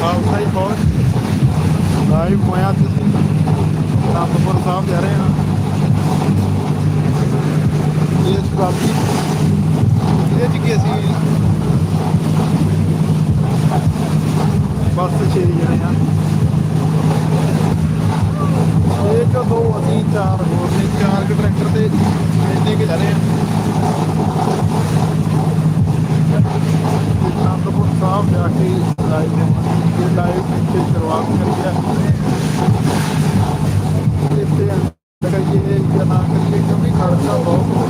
ਖਾਲਸਾ ਹੀ ਫੌਜ। ਲਾਈਵ ਹੋਇਆ ਤੁਸੀਂ। ਤਾਪਪੁਰ ਸਾਹਿਬ ਜਾ ਰਹੇ ਹਾਂ। ਇਸ ਕਾਫੀ ਇਹ ਜੀ ਅਸੀਂ ਬਸ ਚੇਰੀ ਜਾ ਰਹੇ ਹਾਂ। ਇਹ ਜਦੋਂ ਅਸੀਂ ਚਾਰ ਹੋਰ ਨੇ, ਚਾਰ ਕੇ ਟਰੈਕਟਰ ਤੇ ਇੰਨੇ ਕੇ ਜਾ ਰਹੇ ਹਾਂ। ਤਾਪਪੁਰ ਸਾਹਿਬ ਜਾ ਕੇ ਲਾਈਵ ਲਾਈਵ ਦੀ ਸ਼ੁਰੂਆਤ ਕਰੀ ਹੈ इससे करिए या ना करिए क्योंकि खर्चा बहुत